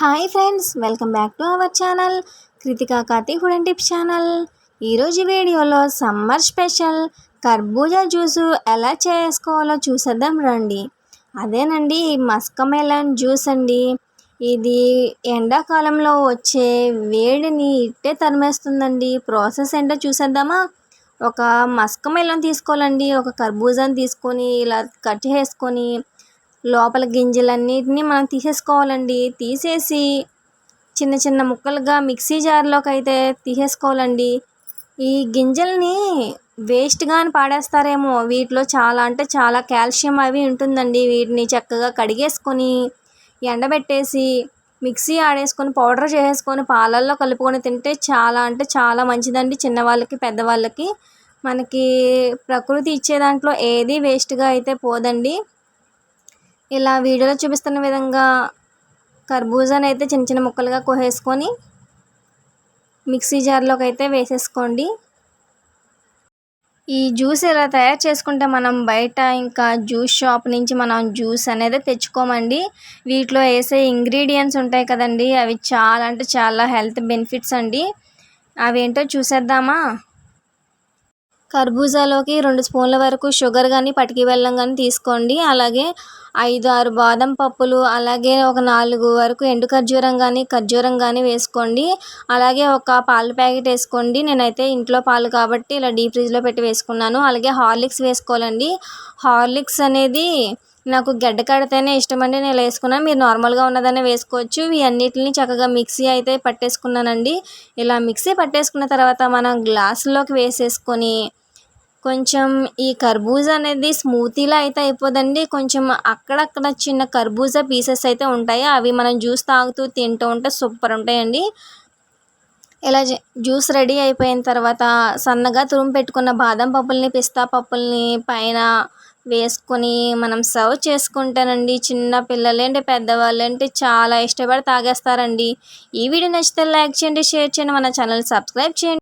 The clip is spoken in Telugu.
Hi friends welcome back to our channel Kritika Kathi food and tips channel. ఈరోజు వీడియోలో సమ్మర్ స్పెషల్ కర్బూజా జ్యూసు ఎలా చేసుకోవాలో చూసేద్దాం రండి. అదేనండి మస్కమెలన్ జ్యూస్ అండి. ఇది ఎండాకాలంలో వచ్చే వేడిని ఇట్టే తరిమేస్తుందండి. ప్రాసెస్ ఏంటో చూసేద్దామా? ఒక మస్క మెలన్ తీసుకోవాలండి ఒక కర్బూజాని తీసుకొని ఇలా కట్ చేసుకొని లోపల గింజలన్నిటిని మనం తీసేసుకోవాలండి. తీసేసి చిన్న చిన్న ముక్కలుగా మిక్సీ జార్లోకి అయితే తీసేసుకోవాలండి. ఈ గింజల్ని వేస్ట్గా అని పాడేస్తారేమో. వీటిలో చాలా అంటే చాలా కాల్షియం అవి ఉంటుందండి. వీటిని చక్కగా కడిగేసుకొని ఎండబెట్టేసి మిక్సీ ఆడేసుకొని పౌడర్ చేసేసుకొని పాలల్లో కలుపుకొని తింటే చాలా అంటే చాలా మంచిదండి. చిన్నవాళ్ళకి పెద్దవాళ్ళకి మనకి ప్రకృతి ఇచ్చే దాంట్లో ఏది వేస్ట్గా అయితే పోదండి. ఇలా వీడియోలో చూపిస్తున్న విధంగా కర్బూజాని అయితే చిన్న చిన్న ముక్కలుగా కోసేసుకొని మిక్సీ జార్లోకి అయితే వేసేసుకోండి. ఈ జ్యూస్ ఇలా తయారు చేసుకుంటే మనం బయట ఇంకా జ్యూస్ షాప్ నుంచి మనం జ్యూస్ అనేది తెచ్చుకోమండి. వీటిలో వేసే ఇంగ్రీడియంట్స్ ఉంటాయి కదండి అవి చాలా అంటే చాలా హెల్త్ బెనిఫిట్స్ అండి. అవేంటో చూసేద్దామా? కర్బూజాలోకి రెండు స్పూన్ల వరకు షుగర్ కానీ పటికి బెల్లం కానీ తీసుకోండి. అలాగే ఐదు ఆరు బాదం పప్పులు అలాగే ఒక నాలుగు వరకు ఎండు ఖర్జూరం కానీ ఖర్జూరం కానీ వేసుకోండి. అలాగే ఒక పాల ప్యాకెట్ వేసుకోండి. నేనైతే ఇంట్లో పాలు కాబట్టి ఇలా డీప్ ఫ్రిడ్జ్లో పెట్టి వేసుకున్నాను. అలాగే హార్లిక్స్ వేసుకోవాలండి. హార్లిక్స్ అనేది నాకు గడ్డ కడితేనే ఇష్టం అండి నేను వేసుకున్నాను మీరు నార్మల్గా ఉన్నదనే వేసుకోవచ్చు. ఇవి అన్నిటిని చక్కగా మిక్సీ అయితే పట్టేసుకున్నానండి. ఇలా మిక్సీ పట్టేసుకున్న తర్వాత మనం గ్లాసులోకి వేసేసుకొని కొంచెం ఈ కర్బూజా అనేది స్మూతీలా అయితే అయిపోదండి. కొంచెం అక్కడక్కడ చిన్న కర్బూజా పీసెస్ అయితే ఉంటాయి. అవి మనం జ్యూస్ తాగుతూ తింటూ ఉంటే సూపర్ ఉంటాయండి. ఇలా జ్యూస్ రెడీ అయిపోయిన తర్వాత సన్నగా తురుము పెట్టుకున్న బాదం పప్పుల్ని పిస్తా పప్పుల్ని పైన వేసుకొని మనం సర్వ్ చేసుకుంటానండి చిన్న పిల్లలేంటి పెద్దవాళ్ళేంటి చాలా ఇష్టపడి తాగేస్తారండి. ఈ వీడియో నచ్చితే లైక్ చేయండి షేర్ చేయండి మన ఛానల్ సబ్స్క్రైబ్ చేయండి.